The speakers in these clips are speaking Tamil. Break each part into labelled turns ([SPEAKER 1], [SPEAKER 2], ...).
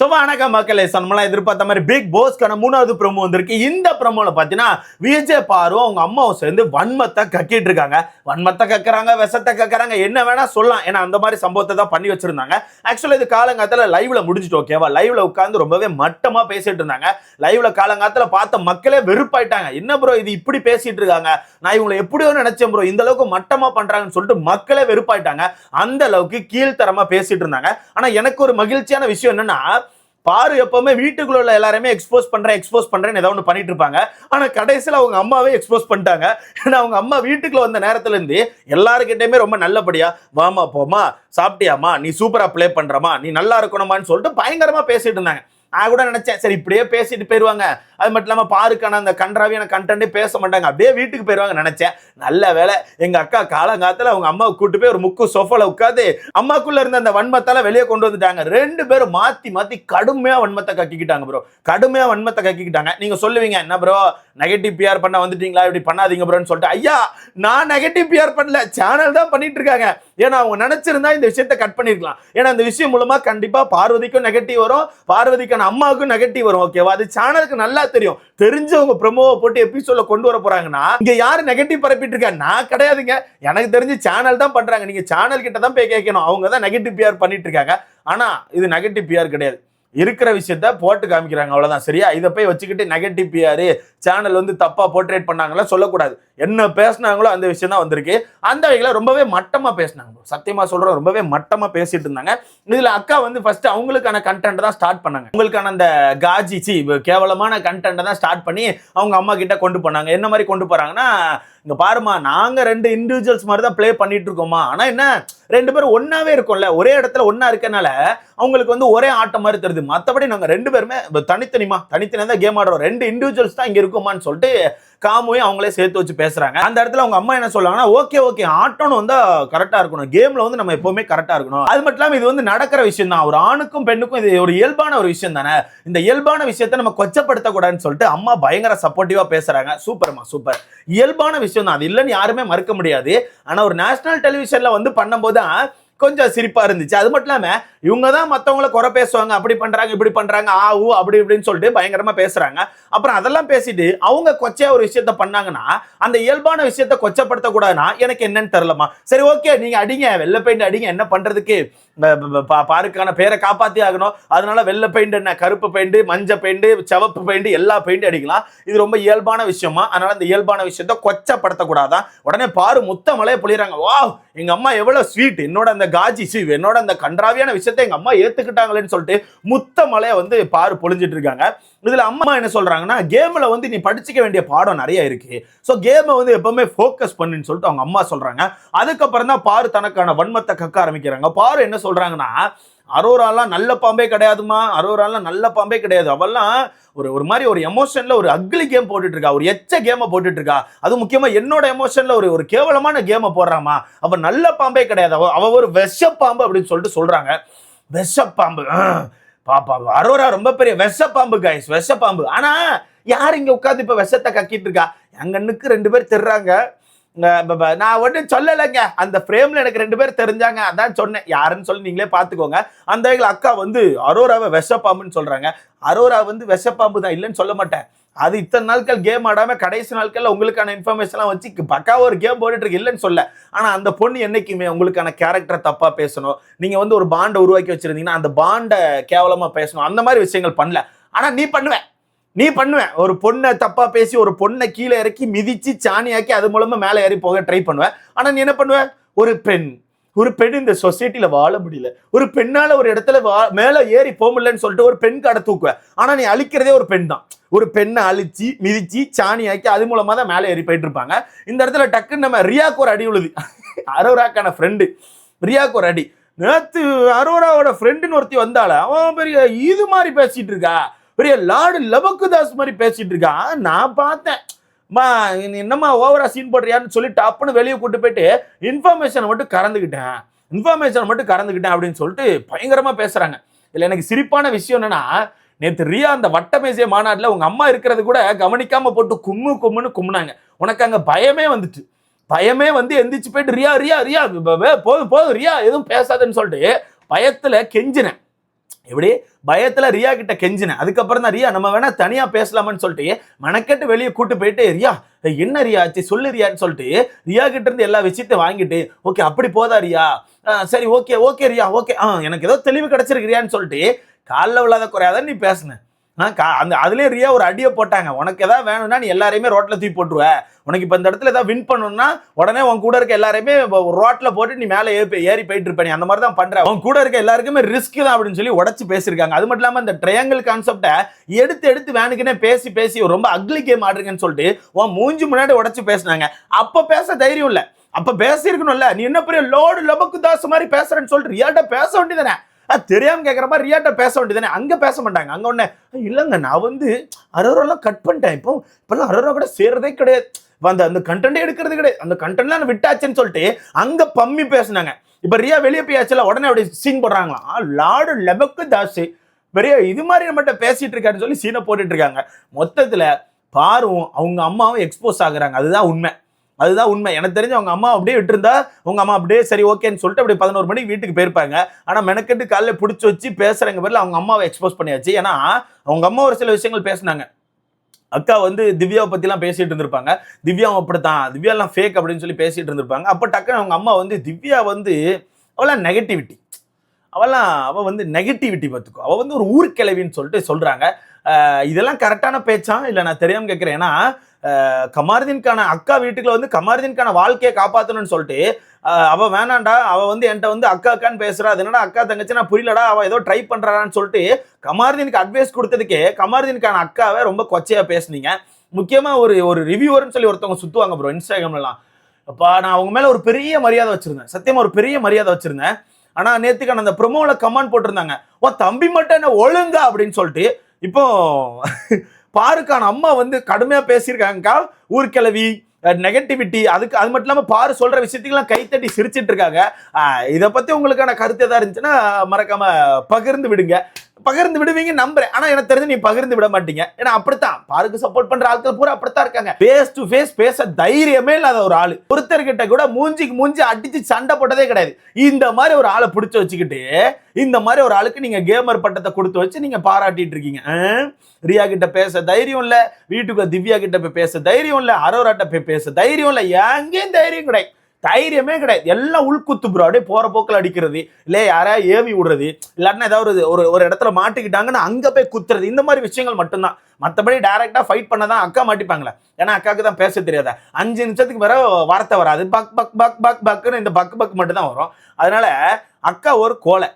[SPEAKER 1] ஸோ வணக்கம் மக்களே. சன்மலா எதிர்பார்த்த மாதிரி பிக் போஸ்க்கான மூணாவது ப்ரோமோ வந்திருக்கு. இந்த ப்ரோமோல பார்த்தீங்கன்னா விஜய் பாரும் அவங்க அம்மாவும் சேர்ந்து வன்மத்தை கக்கிட்டு இருக்காங்க. வன்மத்தை கக்கிறாங்க விஷத்தை கக்கிறாங்க என்ன வேணா சொல்லலாம். ஏன்னா அந்த மாதிரி சம்பவத்தை தான் பண்ணி வச்சிருந்தாங்க. ஆக்சுவலாக இது காலங்காலத்தில் லைவ்ல முடிஞ்சிட்டு ஓகேவா லைவ்ல உட்காந்து ரொம்பவே மட்டமாக பேசிட்டு இருந்தாங்க. லைவ்ல காலங்காலத்தில் பார்த்த மக்களே வெறுப்பாயிட்டாங்க. என்ன ப்ரோ இது இப்படி பேசிட்டு இருக்காங்க? நான் இவங்களை எப்படியோ நினைச்சேன் ப்ரோ இந்த அளவுக்கு பண்ணுறாங்கன்னு பண்றாங்கன்னு சொல்லிட்டு மக்களே வெறுப்பாயிட்டாங்க. அந்த அளவுக்கு கீழ்த்தரமாக பேசிட்டு இருந்தாங்க. ஆனால் எனக்கு ஒரு மகிழ்ச்சியான விஷயம் என்னன்னா பாரு எப்பவுமே வீட்டுக்குள்ள உள்ள எல்லாருமே எக்ஸ்போஸ் பண்றேன் எக்ஸ்போஸ் பண்றேன்னு ஏதோ ஒன்று பண்ணிட்டு இருப்பாங்க. ஆனா கடைசியில் அவங்க அம்மாவே எக்ஸ்போஸ் பண்ணிட்டாங்க. ஏன்னா அவங்க அம்மா வீட்டுக்குள்ள வந்த நேரத்துல இருந்து எல்லாருக்கிட்டையுமே ரொம்ப நல்லபடியா வாமா போமா சாப்பிட்டியாமா நீ சூப்பரா ப்ளே பண்றமா நீ நல்லா இருக்கணுமான்னு சொல்லிட்டு பயங்கரமா பேசிட்டு இருந்தாங்க. நான் கூட நினைச்சேன். சரி இப்படியே பேசிட்டு போயிடுவாங்க அது மட்டும் இல்லாமல் பாருக்கான அந்த கன்றாவியான கண்டென்ட்டே பேச மாட்டாங்க. அப்படியே வீட்டுக்கு போயிருவாங்க நினைச்சேன். நல்ல வேலை எங்க அக்கா காலங்காலத்துல அவங்க அம்மாவை கூட்டு போய் ஒரு முக்கு சோஃபால உட்காந்து அம்மாக்குள்ள இருந்த அந்த வன்மத்தால வெளியே கொண்டு வந்துட்டாங்க. ரெண்டு பேரும் மாத்தி மாத்தி கடுமையா வன்மத்தை கக்கிக்கிட்டாங்க ப்ரோ கடுமையா வன்மத்தை கக்கிக்கிட்டாங்க. நீங்க சொல்லுவீங்க என்ன ப்ரோ நெகட்டிவ் பிஆர் பண்ண வந்துட்டீங்களா? இப்படி பண்ணாதீங்க ப்ரோன்னு சொல்லிட்டு. ஐயா நான் நெகட்டிவ் பிஆர் பண்ணல. சேனல் தான் பண்ணிட்டு இருக்காங்க. ஏன்னா அவங்க நினைச்சிருந்தா இந்த விஷயத்தை கட் பண்ணிருக்கலாம். ஏன்னா இந்த விஷயம் மூலமா கண்டிப்பா பார்வதிக்கும் நெகட்டிவ் வரும். பார்வதிக்கான அம்மாவுக்கும் நெகட்டிவ் வரும் ஓகேவா அது சேனலுக்கு நல்லா தெரியும். தெரிஞ்சவங்க ப்ரமோவை போட்டு எபிசோட கொண்டு வர போறாங்கன்னா இங்க யாரு நெகட்டிவ் பரப்பிட்டு இருக்கா நான் கிடையாதுங்க. எனக்கு தெரிஞ்சு சேனல் தான் பண்றாங்க. நீங்க சேனல் கிட்ட தான் போய் கேட்கணும் அவங்க தான் நெகட்டிவ் பிஆர் பண்ணிட்டு இருக்காங்க. ஆனா இது நெகட்டிவ் பிஆர் கிடையாது. இருக்கிற விஷயத்த போட்டு காமிக்கிறாங்க. அவ்வளோதான் சரியா? இதை போய் வச்சுக்கிட்டு நெகட்டிவ் பிஆர் சேனல் வந்து தப்பா போர்ட்ரேட் பண்ணாங்களா சொல்லக்கூடாது. என்ன பேசுனாங்களோ அந்த விஷயம் தான் வந்திருக்கு. அந்த வகையில் ரொம்பவே மட்டமா பேசினாங்க சத்தியமாக சத்தியமா ரொம்பவே மட்டமா பேசிட்டு இருந்தாங்க. இதுல அக்கா வந்து ஃபர்ஸ்ட் அவங்களுக்கான கண்டென்ட் தான் ஸ்டார்ட் பண்ணாங்க. உங்களுக்கான அந்த காஜி சி கேவலமான கண்டென்ட் தான் ஸ்டார்ட் பண்ணி அவங்க அம்மா கிட்ட கொண்டு போனாங்க. என்ன மாதிரி கொண்டு போறாங்கன்னா இங்க பாருமா நாங்க ரெண்டு இண்டிவிஜுவல்ஸ் மாதிரி தான் ப்ளே பண்ணிட்டு இருக்கோமா ஆனா என்ன ரெண்டு பேரும் ஒன்னாவே இருக்கோம்ல. ஒரே இடத்துல ஒன்னா இருக்கனால அவங்களுக்கு வந்து ஒரே ஆட்டம் மாதிரி தெரியுது. மத்தபடி நாங்க ரெண்டு பேருமே தனித்தனிமா தனித்தனியா தான் கேம் ஆடுறோம். ரெண்டு இண்டிவிஜுவல்ஸ் தான் இங்க இருக்குமான்னு சொல்லிட்டு காமுவையும் அவங்களே சேர்த்து வச்சு பேசுறாங்க. அந்த இடத்துல அவங்க அம்மா என்ன சொல்லுவாங்கன்னா ஓகே ஓகே ஆட்டம்னு வந்து கரெக்டா இருக்கணும். கேம்ல வந்து நம்ம எப்பவுமே கரெக்டா இருக்கணும். அது மட்டும் இல்லாம இது வந்து நடக்கிற விஷயம் தான் ஒரு ஆணுக்கும் பெண்ணுக்கும் இது ஒரு இயல்பான ஒரு விஷயம் தானே இந்த இயல்பான விஷயத்த நம்ம கொச்சப்படுத்தக்கூடாதுன்னு சொல்லிட்டு அம்மா பயங்கர சப்போர்ட்டிவா பேசுறாங்க. சூப்பர்மா சூப்பர் இயல்பான விஷயம் தான் அது இல்லைன்னு யாருமே மறுக்க முடியாது. ஆனா ஒரு நேஷனல் டெலிவிஷன்ல வந்து பண்ணும்போது தான் கொஞ்சம் சிரிப்பா இருந்துச்சு. அது மட்டும் இல்லாம இவங்க தான் மத்தவங்கள குறை பேசுவாங்க. அப்படி பண்றாங்க இப்படி பண்றாங்க ஆ ஊ அப்படி இப்படின்னு சொல்லிட்டு பயங்கரமா பேசுறாங்க. அப்புறம் அதெல்லாம் பேசிட்டு அவங்க கொச்சையாக ஒரு விஷயத்த பண்ணாங்கன்னா அந்த இயல்பான விஷயத்த கொச்சப்படுத்தக்கூடாதுன்னா எனக்கு என்னன்னு தெரியலமா சரி ஓகே நீங்க அடிங்க வெள்ளை பெயிண்ட் அடிங்க என்ன பண்றதுக்கு? பாருக்கான பேரை காப்பாத்தி ஆகணும். அதனால வெள்ளை பெயிண்ட் என்ன? கருப்பு பெயிண்ட் மஞ்சள் பெயிண்ட் சிவப்பு பெயிண்ட் எல்லா பெயிண்ட் அடிக்கலாம். இது ரொம்ப இயல்பான விஷயமா? அதனால அந்த இயல்பான விஷயத்த கொச்சப்படுத்தக்கூடாதான். உடனே பாரு முத்த மலையை பொழிறாங்க வா எங்க அம்மா எவ்வளவு ஸ்வீட் என்னோட அந்த காஜி சி என்னோட அந்த கன்றாவியான விஷயத்தை எங்க அம்மா ஏத்துக்கிட்டாங்களேன்னு சொல்லிட்டு முத்த மலையை வந்து பாரு பொழிஞ்சிட்டு இருக்காங்க. இதில் அம்மா என்ன சொல்கிறாங்கன்னா கேமில் வந்து நீ படிச்சுக்க வேண்டிய பாடம் நிறைய இருக்கு. ஸோ கேமை வந்து எப்பவுமே ஃபோக்கஸ் பண்ணுன்னு சொல்லிட்டு அவங்க அம்மா சொல்கிறாங்க அதுக்கப்புறம் தான் பாரு தனக்கான வன்மத்தை கக்க ஆரம்பிக்கிறாங்க. பாரு என்ன சொல்கிறாங்கன்னா அரோராலாம் நல்ல பாம்பே கிடையாதுமா அரோராலாம் நல்ல பாம்பே கிடையாது. அவெல்லாம் ஒரு ஒரு மாதிரி ஒரு எமோஷனில் ஒரு அக்லி கேம் போட்டுட்டு இருக்கா ஒரு எச்ச கேமை போட்டுட்டு இருக்கா அது முக்கியமாக என்னோட எமோஷனில் ஒரு ஒரு கேவலமான கேமை போடுறாமா அவள் நல்ல பாம்பே கிடையாது. அவள் அவள் ஒரு விஷ பாம்பு அப்படின்னு சொல்லிட்டு சொல்கிறாங்க விஷப்பாம்பு பாப்பா அரோரா ரொம்ப பெரிய விஷ பாம்பு காய்ஸ் விஷ பாம்பு ஆனா யார் இங்க உட்காந்து இப்ப விஷத்தை கக்கிட்டு இருக்கா? எங்கண்ணுக்கு ரெண்டு பேர் திர்றாங்க. நான் ஒன்றும் சொல்லலைங்க. அந்த ஃப்ரேம்ல எனக்கு ரெண்டு பேர் தெரிஞ்சாங்க. அதான் சொன்னேன். யாருன்னு சொல்லி நீங்களே பார்த்துக்கோங்க அந்த அக்கா வந்து அரோராவை விஷப்பாம்புன்னு சொல்றாங்க. அரோரா வந்து விஷப்பாம்பு தான் இல்லைன்னு சொல்ல மாட்டேன். அது இத்தனை நாட்கள் கேம் ஆடாம கடைசி நாட்கள்ல உங்களுக்கான இன்ஃபர்மேஷன்லாம் வச்சு பக்காவ ஒரு கேம் போட்டுட்டு இருக்கு. இல்லைன்னு சொல்ல. ஆனா அந்த பொண்ணு என்னைக்குமே உங்களுக்கான கேரக்டரை தப்பா பேசணும். நீங்க வந்து ஒரு பாண்டை உருவாக்கி வச்சிருந்தீங்கன்னா அந்த பாண்டை கேவலமா பேசணும். அந்த மாதிரி விஷயங்கள் பண்ணல. ஆனா நீ பண்ணுவேன் நீ பண்ணுவேன் ஒரு பொண்ணை தப்பா பேசி ஒரு பொண்ணை கீழே இறக்கி மிதிச்சு சாணியாக்கி அது மூலமா மேலே ஏறி போக ட்ரை பண்ணுவேன் ஆனா நீ என்ன பண்ணுவேன் ஒரு பெண். ஒரு பெண் இந்த சொசைட்டில வாழ முடியல. ஒரு பெண்ணால ஒரு இடத்துல வா மேல ஏறி போக முடியலன்னு சொல்லிட்டு ஒரு பெண் கடை தூக்குவேன் ஆனா நீ அழிக்கிறதே ஒரு பெண் தான். ஒரு பெண்ணை அழிச்சு மிதிச்சு சாணியாக்கி அது மூலமா தான் மேலே ஏறி போயிட்டு இருப்பாங்க. இந்த இடத்துல டக்குன்னு நம்ம ரியாக்கு ஒரு அடி உழுது. அரோராக்கான ஃப்ரெண்டு ரியாக்கு ஒரு அடி. நேத்து அரோராவோட ஃப்ரெண்டுன்னு ஒருத்தி வந்தால அவன் பெரிய இது மாதிரி பேசிட்டு இருக்கா. பெரிய லார்டு லபக்குதாஸ் மாதிரி பேசிட்டு இருக்கா. நான் பார்த்தேன். மா நீ என்னம்மா ஓவரா சீன் போடுறியான்னு சொல்லி டப்புன்னு வெளியே கூட்டு போயிட்டு இன்ஃபர்மேஷனை மட்டும் கறந்துக்கிட்டேன் இன்ஃபர்மேஷன் மட்டும் கறந்துக்கிட்டேன் அப்படின்னு சொல்லிட்டு பயங்கரமா பேசுறாங்க. இதுல எனக்கு சிரிப்பான விஷயம் என்னன்னா நேற்று ரியா அந்த வட்டமேசிய மாநாட்டில் உங்கள் அம்மா இருக்கிறது கூட கவனிக்காம போட்டு கும்மு கும்முன்னு கும்முனாங்க. உனக்கு அங்கே பயமே வந்துட்டு. பயமே வந்து எந்திரிச்சு போயிட்டு ரியா ரியா ரியா போதும் போதும் ரியா எதுவும் பேசாதுன்னு சொல்லிட்டு பயத்தில் கெஞ்சினேன். இப்படி பயத்துல ரியா கிட்ட கெஞ்சினேன். அதுக்கப்புறம் தான் ரியா நம்ம வேணா தனியா பேசலாமான்னு சொல்லிட்டு மெனக்கெட்டு வெளியே கூட்டு போயிட்டு ரியா என்ன ரியா ஆச்சு? சொல்லு ரியான்னு சொல்லிட்டு ரியா கிட்ட இருந்து எல்லா விஷயத்தையும் வாங்கிட்டு ஓகே அப்படி போதா ரியா? ஆ, சரி ஓகே ஓகே ரியா ஓகே ஆ எனக்கு ஏதோ தெளிவு கிடைச்சிருக்கு ரியான்னு சொல்லிட்டு காலில் விழாத குறையாதான் நீ பேசுனேன் அந்த அதுலேயே ரியா ஒரு அடியை போட்டாங்க. உனக்கு எதாவது வேணும்னா நீ எல்லாரையுமே ரோட்டில் தூக்கி போட்டுருவ. உனக்கு இப்போ இந்த இடத்துல ஏதாவது வின் பண்ணணும்னா உடனே உன் கூட இருக்க எல்லாரையுமே ரோட்டில் போட்டு நீ மேலே ஏறி ஏறி போயிட்டு இருப்ப. நீ அந்த மாதிரி தான் பண்ற. உன் கூட இருக்க எல்லாருக்குமே ரிஸ்க் தான் அப்படின்னு சொல்லி உடச்சு பேசியிருக்காங்க. அது மட்டும் இல்லாமல் இந்த ட்ரையாங்கிள் கான்செப்டை எடுத்து எடுத்து வேணுக்குன்னே பேசி பேசி ரொம்ப அக்லி கேம் ஆடுறீங்கன்னு சொல்லிட்டு உன் மூஞ்சி முன்னாடி உடச்சு பேசினாங்க. அப்போ பேச தைரியம் இல்லை. அப்போ பேசியிருக்கணும்ல. நீ என்ன பெரிய லோடு லபக்கு தாஸ் மாதிரி பேசுறேன்னு சொல்லிட்டு ரியாட்ட பேச வேண்டியதானே அது தெரியாம கேட்குற மாதிரி ரியாட்ட பேச வேண்டியதானே அங்கே பேச மாட்டாங்க. அங்கே ஒண்ணு இல்லைங்க நான் வந்து அரோரெல்லாம் கட் பண்ணிட்டேன். இப்போ இப்போல்லாம் அரோரா கூட சேர்றதே கிடையாது. இப்ப அந்த அந்த கண்டென்ட்டே எடுக்கிறது கிடையாது. அந்த கண்டென்ட்லாம் நான் விட்டாச்சுன்னு சொல்லிட்டு அங்கே பம்மி பேசுனாங்க. இப்போ ரியா வெளியே போயாச்சுல உடனே அப்படி சீன் போடுறாங்களாம். லாடு லெபக்கு தாசு. பெரிய இது மாதிரி நம்மகிட்ட பேசிட்டு இருக்காருன்னு சொல்லி சீனை போட்டுட்டு இருக்காங்க. மொத்தத்தில் பாரும் அவங்க அம்மாவும் எக்ஸ்போஸ் ஆகுறாங்க. அதுதான் உண்மை. அதுதான் உண்மை. எனக்கு தெரிஞ்சு அவங்க அம்மா அப்படியே விட்டுருந்தா உங்க அம்மா அப்படியே சரி ஓகேன்னு சொல்லிட்டு அப்படியே பதினோரு மணிக்கு வீட்டுக்கு போயிருப்பாங்க. ஆனா மெனக்கெட்டு காலையில் பிடிச்சி வச்சு பேசுறங்க பேர்ல அவங்க அம்மாவை எக்ஸ்போஸ் பண்ணியாச்சு. ஏன்னா அவங்க அம்மா ஒரு சில விஷயங்கள் பேசுனாங்க. அக்கா வந்து திவ்யாவை பத்திலாம் பேசிட்டு இருந்திருப்பாங்க. திவ்யாவும் அப்படித்தான். திவ்யாலாம் ஃபேக் அப்படின்னு சொல்லி பேசிட்டு இருந்திருப்பாங்க. அப்போ டக்குன்னு அவங்க அம்மா வந்து திவ்யா வந்து அவளாம் நெகட்டிவிட்டி அவெல்லாம் அவள் வந்து நெகட்டிவிட்டி பார்த்துக்கோ. அவள் வந்து ஒரு ஊர்க்கிழவின்னு சொல்லிட்டு சொல்கிறாங்க இதெல்லாம் கரெக்டான பேச்சா? இல்லை நான் தெரியாம கேட்குறேன். ஏன்னா அஹ் அக்கா வீட்டுக்குள்ள வந்து கமாருதீன்கான வாழ்க்கையை காப்பாற்றணும்னு சொல்லிட்டு அவ வேணாண்டா அவ வந்து என்கிட்ட வந்து அக்கா அக்கான்னு பேசுறா. அது என்னடா அக்கா தங்கச்சி நான் புரியலடா அவ ஏதோ ட்ரை பண்றான்னு சொல்லிட்டு கமாருதீனுக்கு அட்வைஸ் கொடுத்ததுக்கே கமாருதீனுக்கான அக்காவை ரொம்ப கொச்சையா பேசுனீங்க. முக்கியமா ஒரு ஒரு ரிவ்யூவர்னு சொல்லி ஒருத்தவங்க சுத்துவாங்க ப்ரோ இன்ஸ்டாகிராம்லாம் அப்பா நான் அவங்க மேல ஒரு பெரிய மரியாதை வச்சிருந்தேன். சத்தியமா ஒரு பெரிய மரியாதை வச்சிருந்தேன். ஆனா நேத்துக்கான அந்த ப்ரொமோல கமெண்ட் போட்டிருந்தாங்க. ஓ தம்பி மட்டும் என்ன ஒழுங்கா அப்படின்னு சொல்லிட்டு இப்போ பாருக்கான அம்மா வந்து கடுமையா பேசியிருக்காங்கக்கா ஊர்க்கிழவி நெகட்டிவிட்டி அதுக்கு அது மட்டும் இல்லாம பாரு சொல்ற விஷயத்துக்கெல்லாம் கைத்தட்டி சிரிச்சிட்டு இருக்காங்க. இதை பத்தி உங்களுக்கான கருத்து எதா இருந்துச்சுன்னா மறக்காம பகிர்ந்து விடுங்க. பகிர்ந்து விடுவீங்க நம்புறேன். ஆனா எனக்கு தெரிஞ்சு நீ பகிர்ந்து விட மாட்டீங்க. ஏன்னா அப்படித்தான். பாருக்கு சப்போர்ட் பண்ற ஆட்கள் பூரா அப்படித்தான் இருக்காங்க. ஃபேஸ் டு ஃபேஸ் பேச தைரியமே இல்லாத ஒரு ஆளு. ஒருத்தர்கிட்ட கூட மூஞ்சிக்கு மூஞ்சி அடிச்சு சண்டை போட்டதே கிடையாது. இந்த மாதிரி ஒரு ஆளை பிடிச்சி வச்சுக்கிட்டு இந்த மாதிரி ஒரு ஆளுக்கு நீங்க கேமர் பட்டத்தை கொடுத்து வச்சு நீங்க பாராட்டிட்டு இருக்கீங்க. ரியா கிட்ட பேச தைரியம் இல்ல. வீட்டுக்கு திவ்யா கிட்ட போய் பேச தைரியம் இல்ல. அரோராட்ட போய் பேச தைரியம் இல்ல. எங்கேயும் தைரியம் கிடையாது. தைரியமே கிடையாது. எல்லாம் உள்குத்து ப்ரோ அப்படியே போற போக்கில் அடிக்கிறது. இல்லை யாரையா ஏவி விடுறது. இல்லாட்டினா ஏதாவது ஒரு ஒரு இடத்துல மாட்டிக்கிட்டாங்கன்னா அங்கே போய் குத்துறது. இந்த மாதிரி விஷயங்கள் மட்டும்தான். மற்றபடி டேரெக்டாக ஃபைட் பண்ண தான் அக்கா மாட்டிப்பாங்களே. ஏன்னா அக்காவுக்கு தான் பேச தெரியாத? அஞ்சு நிமிஷத்துக்கு பிறகு வார்த்தை வராது. பக் பக் பக் பக் பக்குன்னு இந்த பக் பக் மட்டும் தான் வரும். அதனால அக்கா ஒரு கோலை.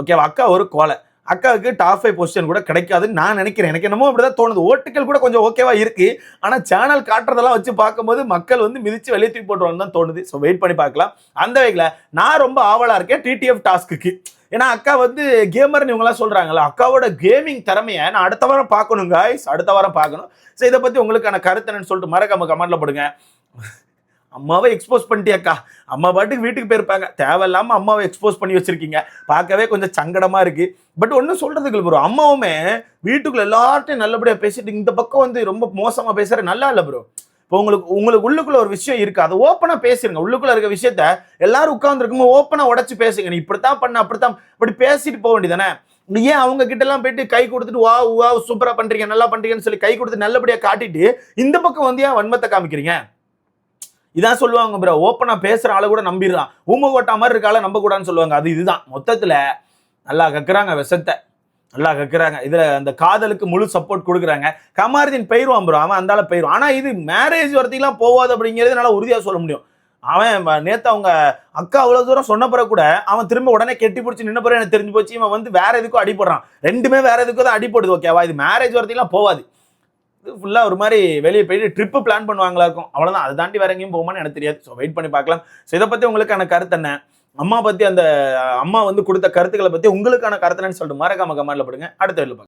[SPEAKER 1] ஓகேவா? அக்கா ஒரு கோலை. அக்காவுக்கு டாப் ஃபைவ் பொசிஷன் கூட கிடைக்காதுன்னு நான் நினைக்கிறேன். எனக்கு என்னமோ அப்படிதான் தோணுது. ஓட்டுகள் கூட கொஞ்சம் ஓகேவா இருக்கு. ஆனால் சேனல் காட்டுறதெல்லாம் வச்சு பார்க்கும்போது மக்கள் வந்து மிதிச்சு வெளியே தூக்கி போட்டுருவாங்க தான் தோணுது. ஸோ வெயிட் பண்ணி பார்க்கலாம். அந்த வகையில் நான் ரொம்ப ஆவலாக இருக்கேன் டிடிஎஃப் டாஸ்க்கு ஏன்னா அக்கா வந்து கேமர்னு இவங்களாம் சொல்கிறாங்களா அக்காவோட கேமிங் திறமையை நான் அடுத்த வாரம் பார்க்கணும் காய்ஸ் அடுத்த வாரம் பார்க்கணும். ஸோ இதை பற்றி உங்களுக்கான கருத்து என்னன்னு சொல்லிட்டு மறக்காம கமெண்ட்ல போடுங்க. அம்மாவை எக்ஸ்போஸ் பண்ணிட்டியாக்கா? அம்மா பாட்டுக்கு வீட்டுக்கு போயிருப்பாங்க. தேவையில்லாமல் அம்மாவை எக்ஸ்போஸ் பண்ணி வச்சுருக்கீங்க. பார்க்கவே கொஞ்சம் சங்கடமாக இருக்குது பட் ஒன்றும் சொல்கிறதுக்கு இல்லை ப்ரோ அம்மாவுமே வீட்டுக்குள்ள எல்லார்ட்டையும் நல்லபடியாக பேசிட்டு இந்த பக்கம் வந்து ரொம்ப மோசமாக பேசுகிற நல்லா இல்லை ப்ரோ இப்போ உங்களுக்கு உங்களுக்கு உள்ளுக்குள்ள ஒரு விஷயம் இருக்குது அதை ஓப்பனாக பேசிடுங்க உள்ளுக்குள்ள இருக்க விஷயத்த எல்லாரும் உட்காந்துருக்கும்போது ஓப்பனாக உடச்சி பேசுங்க. நீ இப்படித்தான் பண்ண அப்படித்தான் இப்படி பேசிட்டு போக வேண்டியதானே ஏன் அவங்க கிட்ட எல்லாம் போயிட்டு கை கொடுத்துட்டு வா வா சூப்பராக பண்ணுறீங்க நல்லா பண்ணுறீங்கன்னு சொல்லி கை கொடுத்து நல்லபடியாக காட்டிட்டு இந்த பக்கம் வந்து ஏன் வன்மத்தை காமிக்கிறீங்க? இதான் சொல்லுவாங்க ப்ரோ ஓப்பனாக பேசுகிற ஆளை கூட நம்பிடுறான் ஊம ஓட்டா மாதிரி இருக்க ஆளை நம்ப கூடாதுன்னு சொல்லுவாங்க. அது இதுதான். மொத்தத்தில் நல்லா கக்குறாங்க விஷத்தை. நல்லா கக்குறாங்க. இதில் அந்த காதலுக்கு முழு சப்போர்ட் கொடுக்குறாங்க. கமாரதின் பெயிருவான் ப்ரோ அவன் அந்தால பயிரும் ஆனால் இது மேரேஜ் வரத்துக்குலாம் போவாது அப்படிங்கிறது நல்லா உறுதியாக சொல்ல முடியும். அவன் நேற்று நேத்து அவங்க அக்கா அவ்வளோ தூரம் சொன்ன பிறகு கூட அவன் திரும்ப உடனே கெட்டி பிடிச்சி நின்ன பிறகு எனக்கு தெரிஞ்சு போச்சு. இவன் வந்து வேற எதுக்கும் அடிபடுறான். ரெண்டுமே வேற எதுக்கும் தான் அடிபடுது ஓகேவா இது மேரேஜ் வரத்துக்குலாம் போவாது. இது ஃபுல்லாக ஒரு மாதிரி வெளியே போயிட்டு ட்ரிப்பு பிளான் பண்ணுவாங்களா இருக்கும். அவ்வளோதான் அதை தாண்டி வேற எங்கேயும் போகுமான்னு எனக்கு தெரியாது. ஸோ வெயிட் பண்ணி பார்க்கலாம். ஸோ இதை பற்றி உங்களுக்கான கருத்து என்ன? அம்மா பற்றி அந்த அம்மா வந்து கொடுத்த கருத்துக்களை பற்றி உங்களுக்கான கருத்து என்னன்னு சொல்லிட்டு மறக்காம கமெண்ட்ல போடுங்க. அடுத்த வீடியோல பார்க்கலாம்.